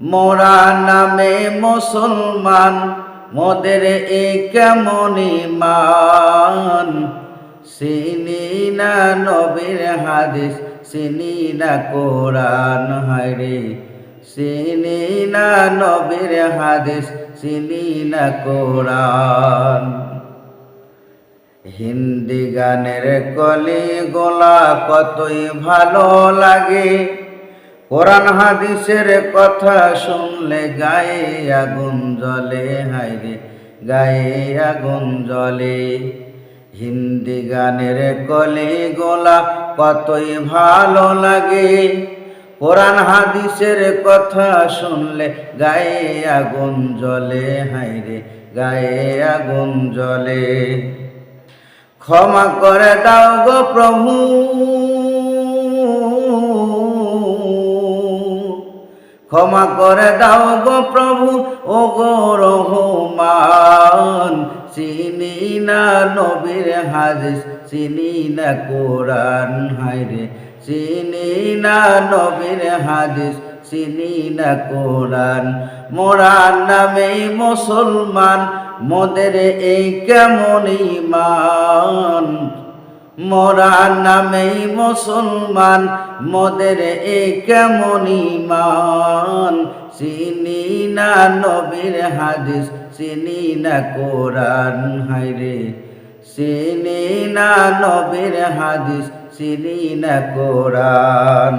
মোরা নামে মুসলমান, মোদের এ কেমন মান সিনি না নবীর হাদিস সিনি না কোরআন হায়রে সিনি না নবীর হাদিস সিনি না কোরআন। হিন্দি গানের কলি গোলা কতই ভালো লাগে। কোরআন হাদিসের কথা শুনলে গায়ে আগুন জ্বলে হাইরে গায়ে আগুন জ্বলে। হিন্দি গানের কলি গোলা কতই ভালো লাগে। কোরআন হাদিসের কথা শুনলে গায়ে আগুন জ্বলে হাইরে গায়ে আগুন জ্বলে। ক্ষমা করে দাও গো প্রভু। ক্ষমা করে দাও গো প্রভু, ও গো রহমান। চিনি না নবীর হাদিস, চিনি না কোরআন হাইরে চিনি না নবীর হাদিস, চিনি না কোরআন। মোরার নামে মুসলমান, মোদের এই কেমন ইমান? মোরা নামেই মুসলমান, মোদের এই কেমন ইমান চিনি না নবীর হাদিস, চিনি না কোরআন হাইরে চিনি না নবীর হাদিস, চিনি না কোরআন।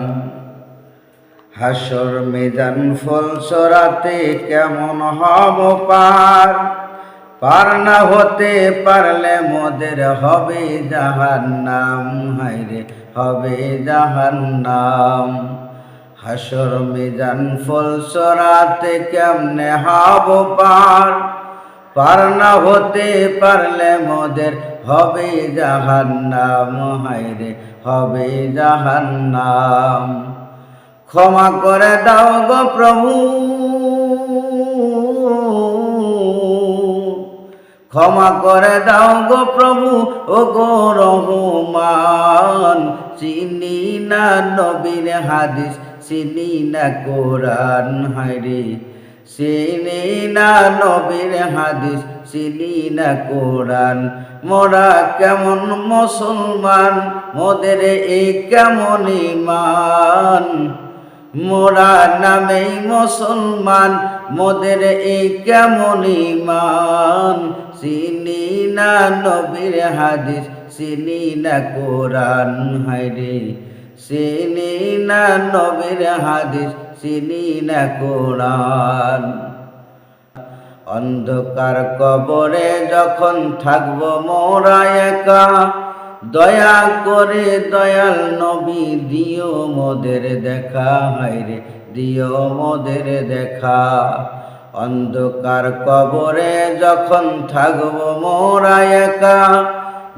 হাসর মেজান ফল সরাতে কেমন হব পার? পার না হতে পারলে মোদের হবে জাহান নাম হাইরে হবে জাহান নাম হাসর মেজান ফল সরাতে কেমনে হব পার? পার না হতে পারলে মোদের হবে জাহান নাম হাইরে হবে জাহান নাম ক্ষমা করে দাও গো প্রভু। ক্ষমা করে দাও গো প্রভু, ও গো রহমান। চিনি না নবীর হাদিস, চিনি না কোরআন হাইরে চিনি না নবীর হাদিস, চিনি না কোরআন। মোরা কেমন মুসলমান, মোদের এই কেমন ইমান মোরা নামেই মুসলমান, মোদের এই কেমন ইমান চিনি না নবীর হাদিস, চিনি না কোরআন হাইরে চিনি না নবীর হাদিস, চিনি না কোরআন। অন্ধকার কবরে যখন থাকব মোরা একা দয়া করে দয়াল নবী, দিও মোদের দেখা হাইরে দিও মোদের দেখা। অন্ধকার কবরে যখন থাকব মোরা একা,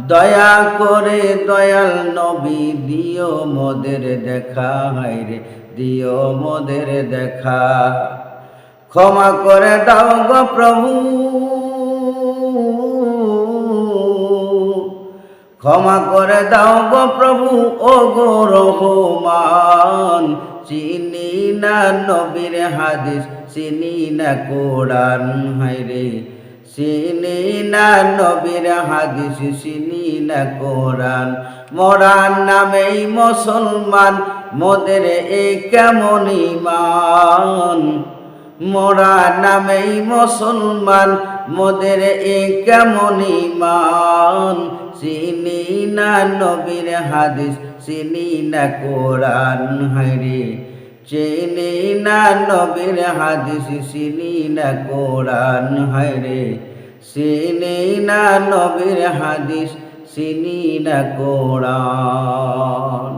দয়া করে দয়াল নবী, দিও মোদের দেখা হাইরে দিও মোদের দেখা। ক্ষমা করে দাও গো প্রভু। ক্ষমা করে দাও গো প্রভু, ও গো রহমান। চিনি না নবীর হাদিস, চিনি না কোরআন হাইরে চিনি না নবীর হাদিস, চিনি না কোরআন। মরার নামেই মুসলমান, মোদের এই কেমন ইমান মোরা নামেই মুসলমান, মোদের এ কেমন ইমান চিনি না নবীর হাদিস, চিনি না কোরআন হাইরে চিনি না নবীর হাদিস, চিনি না কোরআন হাইরে চিনি না নবীর হাদিস, চিনি না কোরআন।